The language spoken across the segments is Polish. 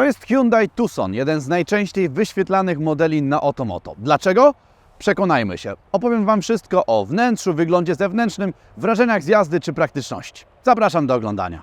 To jest Hyundai Tucson, jeden z najczęściej wyświetlanych modeli na Otomoto. Dlaczego? Przekonajmy się. Opowiem Wam wszystko o wnętrzu, wyglądzie zewnętrznym, wrażeniach z jazdy czy praktyczności. Zapraszam do oglądania.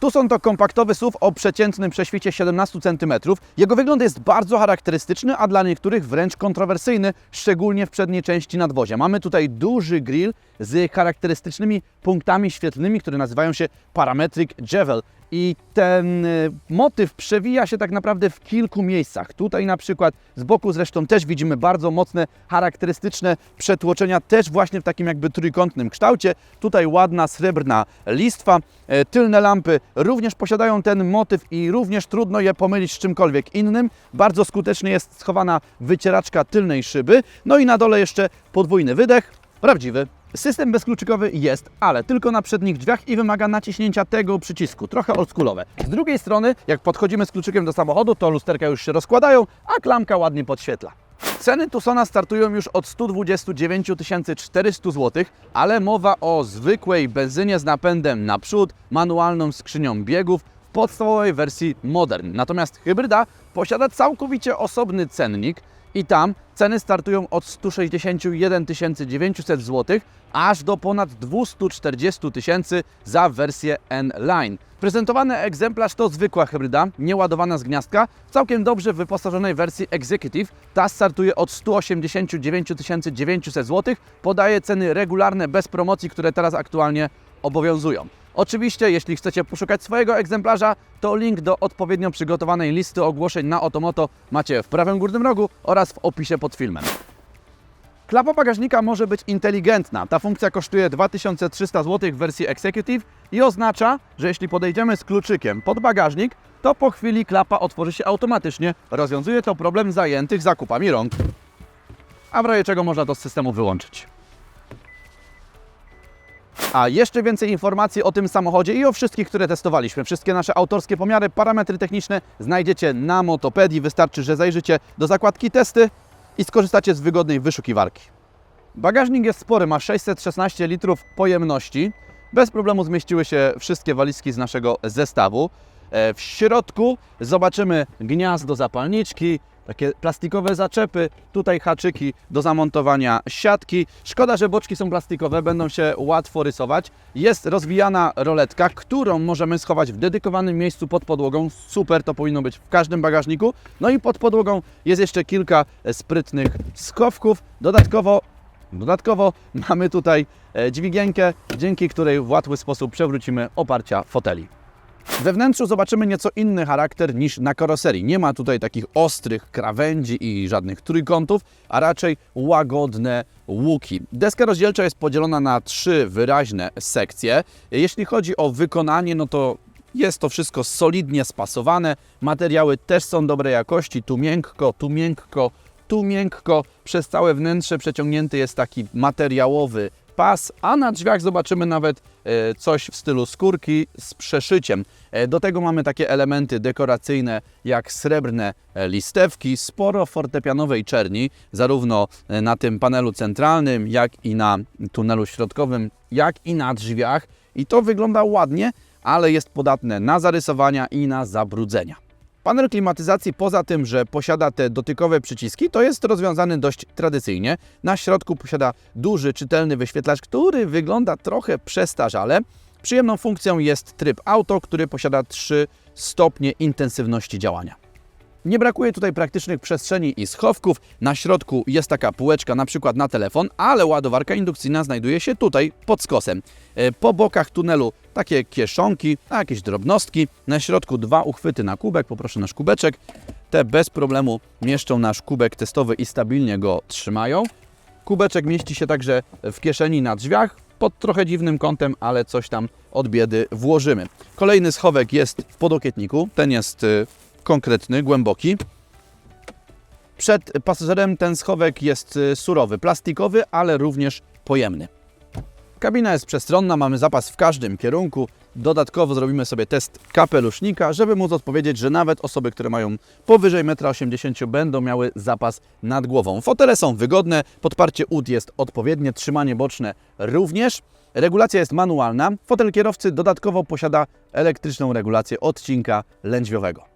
Tucson to kompaktowy SUV o przeciętnym prześwicie 17 cm. Jego wygląd jest bardzo charakterystyczny, a dla niektórych wręcz kontrowersyjny, szczególnie w przedniej części nadwozia. Mamy tutaj duży grill z charakterystycznymi punktami świetlnymi, które nazywają się Parametric Javel. I ten y, motyw przewija się tak naprawdę w kilku miejscach. Tutaj na przykład z boku zresztą też widzimy bardzo mocne, charakterystyczne przetłoczenia, też właśnie w takim jakby trójkątnym kształcie. Tutaj ładna srebrna listwa. E, Tylne lampy również posiadają ten motyw i również trudno je pomylić z czymkolwiek innym. Bardzo skutecznie jest schowana wycieraczka tylnej szyby. No i na dole jeszcze podwójny wydech, prawdziwy. System bezkluczykowy jest, ale tylko na przednich drzwiach i wymaga naciśnięcia tego przycisku, trochę oldschoolowe. Z drugiej strony, jak podchodzimy z kluczykiem do samochodu, to lusterka już się rozkładają, a klamka ładnie podświetla. Ceny Tucsona startują już od 129 400 zł, ale mowa o zwykłej benzynie z napędem naprzód, manualną skrzynią biegów w podstawowej wersji Modern. Natomiast hybryda posiada całkowicie osobny cennik i tam ceny startują od 161 900 zł aż do ponad 240 tysięcy za wersję N-Line. Prezentowany egzemplarz to zwykła hybryda, nieładowana z gniazdka, w całkiem dobrze wyposażonej wersji Executive. Ta startuje od 189 900 zł, podaje ceny regularne bez promocji, które teraz aktualnie obowiązują. Oczywiście, jeśli chcecie poszukać swojego egzemplarza, to link do odpowiednio przygotowanej listy ogłoszeń na Otomoto macie w prawym górnym rogu oraz w opisie pod filmem. Klapa bagażnika może być inteligentna. Ta funkcja kosztuje 2300 zł w wersji Executive i oznacza, że jeśli podejdziemy z kluczykiem pod bagażnik, to po chwili klapa otworzy się automatycznie. Rozwiązuje to problem zajętych zakupami rąk. A w razie czego można to z systemu wyłączyć. A jeszcze więcej informacji o tym samochodzie i o wszystkich, które testowaliśmy. Wszystkie nasze autorskie pomiary, parametry techniczne znajdziecie na Motopedii. Wystarczy, że zajrzycie do zakładki testy i skorzystacie z wygodnej wyszukiwarki. Bagażnik jest spory, ma 616 litrów pojemności. Bez problemu zmieściły się wszystkie walizki z naszego zestawu. E, W środku zobaczymy gniazdo zapalniczki, takie plastikowe zaczepy, tutaj haczyki do zamontowania siatki. Szkoda, że boczki są plastikowe, będą się łatwo rysować. Jest rozwijana roletka, którą możemy schować w dedykowanym miejscu pod podłogą. Super, to powinno być w każdym bagażniku. No i pod podłogą jest jeszcze kilka sprytnych schowków. Dodatkowo Dodatkowo mamy tutaj e, dźwigienkę, dzięki której w łatwy sposób przewrócimy oparcia foteli. We wnętrzu zobaczymy nieco inny charakter niż na karoserii. Nie ma tutaj takich ostrych krawędzi i żadnych trójkątów, a raczej łagodne łuki. Deska rozdzielcza jest podzielona na trzy wyraźne sekcje. Jeśli chodzi o wykonanie, no to jest to wszystko solidnie spasowane. Materiały też są dobrej jakości. Tu miękko, tu miękko, tu miękko. Przez całe wnętrze przeciągnięty jest taki materiałowy pas, a na drzwiach zobaczymy nawet e, coś w stylu skórki z przeszyciem. E, Do tego mamy takie elementy dekoracyjne jak srebrne e, listewki, sporo fortepianowej czerni, zarówno na tym panelu centralnym, jak i na tunelu środkowym, jak i na drzwiach. I to wygląda ładnie, ale jest podatne na zarysowania i na zabrudzenia. Panel klimatyzacji, poza tym, że posiada te dotykowe przyciski, to jest rozwiązany dość tradycyjnie. Na środku posiada duży, czytelny wyświetlacz, który wygląda trochę przestarzale. Przyjemną funkcją jest tryb auto, który posiada 3 stopnie intensywności działania. Nie brakuje tutaj praktycznych przestrzeni i schowków. Na środku jest taka półeczka na przykład na telefon, ale ładowarka indukcyjna znajduje się tutaj pod skosem. E, Po bokach tunelu takie kieszonki, jakieś drobnostki. Na środku dwa uchwyty na kubek, poproszę nasz kubeczek. Te bez problemu mieszczą nasz kubek testowy i stabilnie go trzymają. Kubeczek mieści się także w kieszeni na drzwiach, pod trochę dziwnym kątem, ale coś tam od biedy włożymy. Kolejny schowek jest w podokietniku, ten jest y, konkretny, głęboki. Przed pasażerem ten schowek jest y, surowy, plastikowy, ale również pojemny. Kabina jest przestronna, mamy zapas w każdym kierunku. Dodatkowo zrobimy sobie test kapelusznika, żeby móc odpowiedzieć, że nawet osoby, które mają powyżej 1,80 m będą miały zapas nad głową. Fotele są wygodne, podparcie ud jest odpowiednie, trzymanie boczne również. Regulacja jest manualna. Fotel kierowcy dodatkowo posiada elektryczną regulację odcinka lędźwiowego.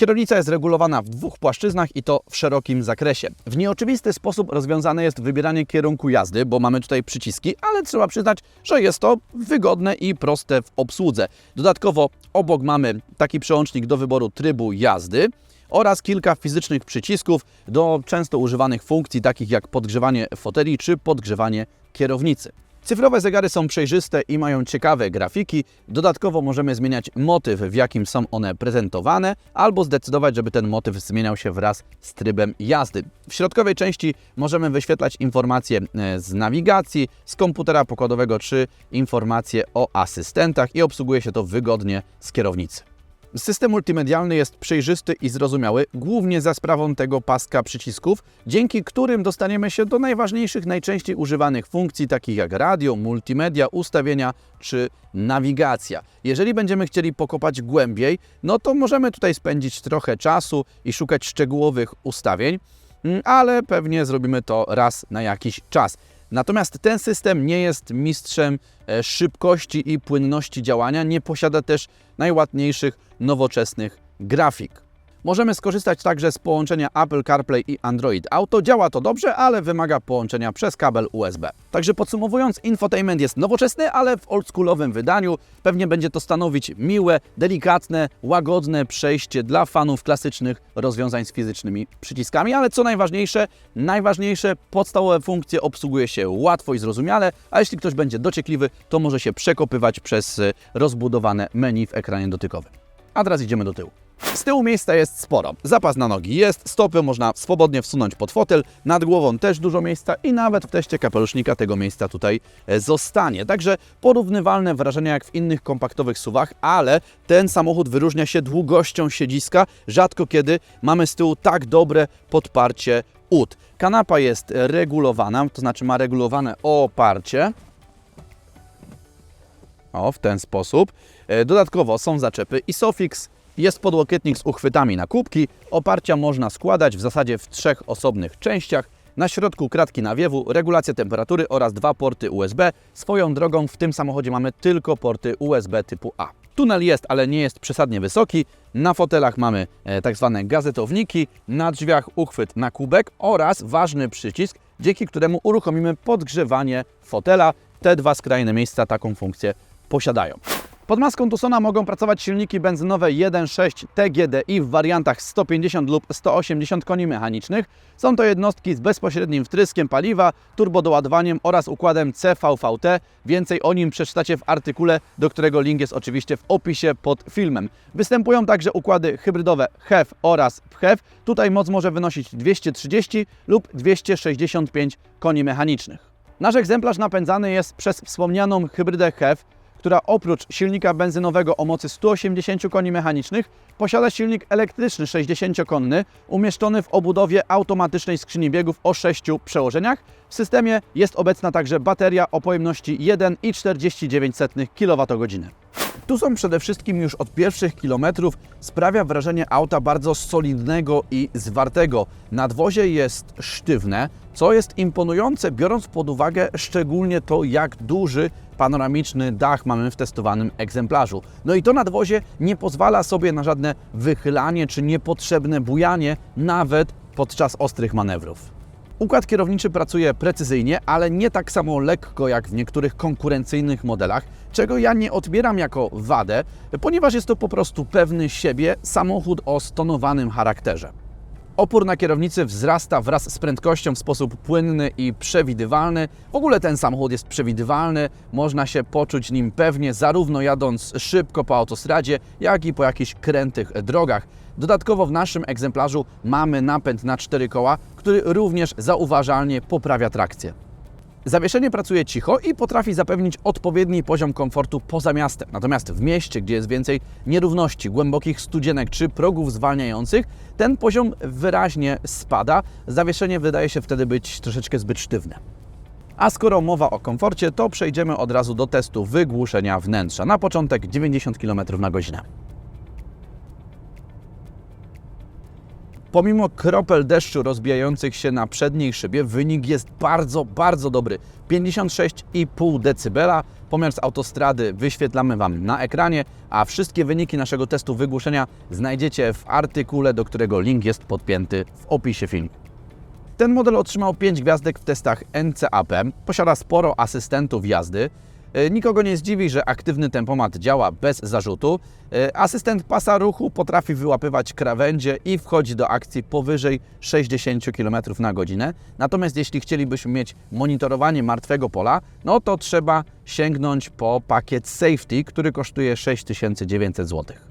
Kierownica jest regulowana w dwóch płaszczyznach i to w szerokim zakresie. W nieoczywisty sposób rozwiązane jest wybieranie kierunku jazdy, bo mamy tutaj przyciski, ale trzeba przyznać, że jest to wygodne i proste w obsłudze. Dodatkowo obok mamy taki przełącznik do wyboru trybu jazdy oraz kilka fizycznych przycisków do często używanych funkcji, takich jak podgrzewanie foteli czy podgrzewanie kierownicy. Cyfrowe zegary są przejrzyste i mają ciekawe grafiki. Dodatkowo możemy zmieniać motyw, w jakim są one prezentowane, albo zdecydować, żeby ten motyw zmieniał się wraz z trybem jazdy. W środkowej części możemy wyświetlać informacje e, z nawigacji, z komputera pokładowego czy informacje o asystentach i obsługuje się to wygodnie z kierownicy. System multimedialny jest przejrzysty i zrozumiały, głównie za sprawą tego paska przycisków, dzięki którym dostaniemy się do najważniejszych, najczęściej używanych funkcji, takich jak radio, multimedia, ustawienia czy nawigacja. Jeżeli będziemy chcieli pokopać głębiej, no to możemy tutaj spędzić trochę czasu i szukać szczegółowych ustawień, mm, ale pewnie zrobimy to raz na jakiś czas. Natomiast ten system nie jest mistrzem e, szybkości i płynności działania, nie posiada też najładniejszych, nowoczesnych grafik. Możemy skorzystać także z połączenia Apple CarPlay i Android Auto. Działa to dobrze, ale wymaga połączenia przez kabel USB. Także podsumowując, infotainment jest nowoczesny, ale w oldschoolowym wydaniu. Pewnie będzie to stanowić miłe, delikatne, łagodne przejście dla fanów klasycznych rozwiązań z fizycznymi przyciskami, ale co najważniejsze, najważniejsze podstawowe funkcje obsługuje się łatwo i zrozumiale, a jeśli ktoś będzie dociekliwy, to może się przekopywać przez e, rozbudowane menu w ekranie dotykowym. A teraz idziemy do tyłu. Z tyłu miejsca jest sporo. Zapas na nogi jest, stopy można swobodnie wsunąć pod fotel, nad głową też dużo miejsca i nawet w teście kapelusznika tego miejsca tutaj e, zostanie. Także porównywalne wrażenia jak w innych kompaktowych suwach, ale ten samochód wyróżnia się długością siedziska. Rzadko kiedy mamy z tyłu tak dobre podparcie ud. Kanapa jest regulowana, to znaczy ma regulowane oparcie. O, w ten sposób. E, Dodatkowo są zaczepy Isofix, jest podłokietnik z uchwytami na kubki. Oparcia można składać w zasadzie w trzech osobnych częściach. Na środku kratki nawiewu, regulacja temperatury oraz dwa porty USB. Swoją drogą w tym samochodzie mamy tylko porty USB typu A. Tunel jest, ale nie jest przesadnie wysoki. Na fotelach mamy e, tak zwane gazetowniki, na drzwiach uchwyt na kubek oraz ważny przycisk, dzięki któremu uruchomimy podgrzewanie fotela. Te dwa skrajne miejsca taką funkcję posiadają. Pod maską Tucsona mogą pracować silniki benzynowe 1.6 TGDI w wariantach 150 lub 180 koni mechanicznych. Są to jednostki z bezpośrednim wtryskiem paliwa, turbodoładowaniem oraz układem CVVT. Więcej o nim przeczytacie w artykule, do którego link jest oczywiście w opisie pod filmem. Występują także układy hybrydowe HEV oraz PHEV. Tutaj moc może wynosić 230 lub 265 koni mechanicznych. Nasz egzemplarz napędzany jest przez wspomnianą hybrydę HEV, która oprócz silnika benzynowego o mocy 180 koni mechanicznych posiada silnik elektryczny 60-konny umieszczony w obudowie automatycznej skrzyni biegów o 6 przełożeniach. W systemie jest obecna także bateria o pojemności 1,49 kWh. Tu są przede wszystkim już od pierwszych kilometrów sprawia wrażenie auta bardzo solidnego i zwartego. Nadwozie jest sztywne, co jest imponujące, biorąc pod uwagę szczególnie to, jak duży panoramiczny dach mamy w testowanym egzemplarzu. No i to nadwozie nie pozwala sobie na żadne wychylanie czy niepotrzebne bujanie, nawet podczas ostrych manewrów. Układ kierowniczy pracuje precyzyjnie, ale nie tak samo lekko jak w niektórych konkurencyjnych modelach, czego ja nie odbieram jako wadę, ponieważ jest to po prostu pewny siebie samochód o stonowanym charakterze. Opór na kierownicy wzrasta wraz z prędkością w sposób płynny i przewidywalny. W ogóle ten samochód jest przewidywalny, można się poczuć nim pewnie, zarówno jadąc szybko po autostradzie, jak i po jakichś krętych drogach. Dodatkowo w naszym egzemplarzu mamy napęd na cztery koła, który również zauważalnie poprawia trakcję. Zawieszenie pracuje cicho i potrafi zapewnić odpowiedni poziom komfortu poza miastem. Natomiast w mieście, gdzie jest więcej nierówności, głębokich studzienek czy progów zwalniających, ten poziom wyraźnie spada. Zawieszenie wydaje się wtedy być troszeczkę zbyt sztywne. A skoro mowa o komforcie, to przejdziemy od razu do testu wygłuszenia wnętrza. Na początek 90 km na godzinę. Pomimo kropel deszczu rozbijających się na przedniej szybie, wynik jest bardzo, bardzo dobry. 56,5 dB. Pomiar z autostrady wyświetlamy Wam na ekranie, a wszystkie wyniki naszego testu wygłuszenia znajdziecie w artykule, do którego link jest podpięty w opisie filmu. Ten model otrzymał 5 gwiazdek w testach NCAP, posiada sporo asystentów jazdy. E, Nikogo nie zdziwi, że aktywny tempomat działa bez zarzutu. E, Asystent pasa ruchu potrafi wyłapywać krawędzie i wchodzi do akcji powyżej 60 km na godzinę. Natomiast jeśli chcielibyśmy mieć monitorowanie martwego pola, no to trzeba sięgnąć po pakiet Safety, który kosztuje 6900 zł.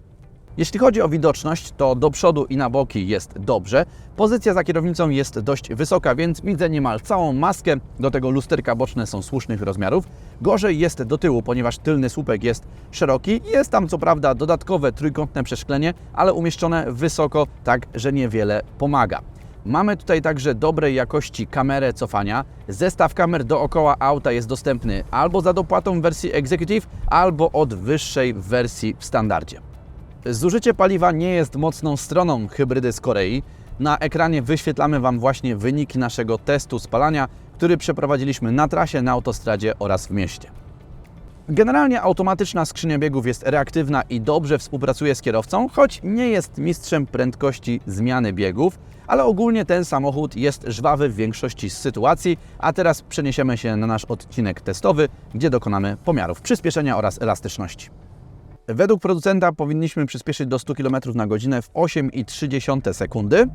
Jeśli chodzi o widoczność, to do przodu i na boki jest dobrze. Pozycja za kierownicą jest dość wysoka, więc widzę niemal całą maskę. Do tego lusterka boczne są słusznych rozmiarów. Gorzej jest do tyłu, ponieważ tylny słupek jest szeroki. Jest tam co prawda dodatkowe trójkątne przeszklenie, ale umieszczone wysoko, tak że niewiele pomaga. Mamy tutaj także dobrej jakości kamerę cofania. Zestaw kamer dookoła auta jest dostępny albo za dopłatą w wersji Executive, albo od wyższej wersji w standardzie. Zużycie paliwa nie jest mocną stroną hybrydy z Korei. Na ekranie wyświetlamy Wam właśnie wyniki naszego testu spalania, który przeprowadziliśmy na trasie, na autostradzie oraz w mieście. Generalnie automatyczna skrzynia biegów jest reaktywna i dobrze współpracuje z kierowcą, choć nie jest mistrzem prędkości zmiany biegów, ale ogólnie ten samochód jest żwawy w większości sytuacji, a teraz przeniesiemy się na nasz odcinek testowy, gdzie dokonamy pomiarów przyspieszenia oraz elastyczności. Według producenta powinniśmy przyspieszyć do 100 km na godzinę w 8,3 sekundy.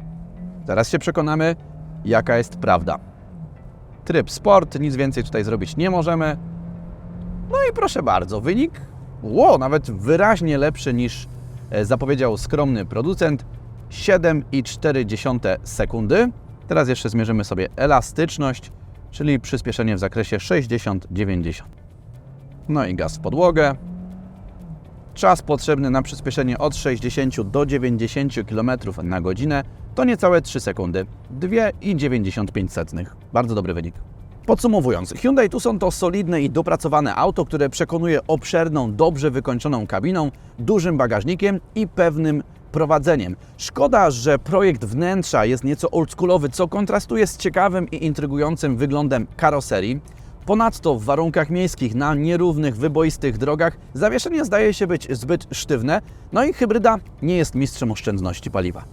Zaraz się przekonamy, jaka jest prawda. Tryb sport, nic więcej tutaj zrobić nie możemy. No i proszę bardzo, wynik, ło, nawet wyraźnie lepszy niż e, zapowiedział skromny producent. 7,4 sekundy. Teraz jeszcze zmierzymy sobie elastyczność, czyli przyspieszenie w zakresie 60-90. No i gaz w podłogę. Czas potrzebny na przyspieszenie od 60 do 90 km na godzinę to niecałe 3 sekundy. 2,95. Bardzo dobry wynik. Podsumowując, Hyundai Tucson to solidne i dopracowane auto, które przekonuje obszerną, dobrze wykończoną kabiną, dużym bagażnikiem i pewnym prowadzeniem. Szkoda, że projekt wnętrza jest nieco oldschoolowy, co kontrastuje z ciekawym i intrygującym wyglądem karoserii. Ponadto w warunkach miejskich na nierównych, wyboistych drogach zawieszenie zdaje się być zbyt sztywne, no i hybryda nie jest mistrzem oszczędności paliwa.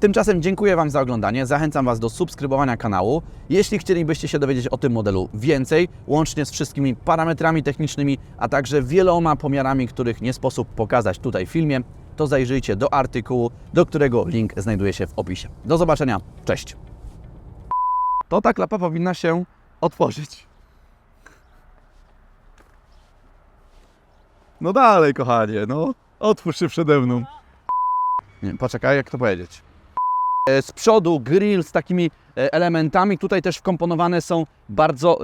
Tymczasem dziękuję Wam za oglądanie, zachęcam Was do subskrybowania kanału. Jeśli chcielibyście się dowiedzieć o tym modelu więcej, łącznie z wszystkimi parametrami technicznymi, a także wieloma pomiarami, których nie sposób pokazać tutaj w filmie, to zajrzyjcie do artykułu, do którego link znajduje się w opisie. Do zobaczenia, cześć! To ta klapa powinna się otworzyć. No dalej, kochanie, no. Otwórz się przede mną. Nie, poczekaj, jak to powiedzieć. E, Z przodu grill z takimi e, elementami. Tutaj też wkomponowane są bardzo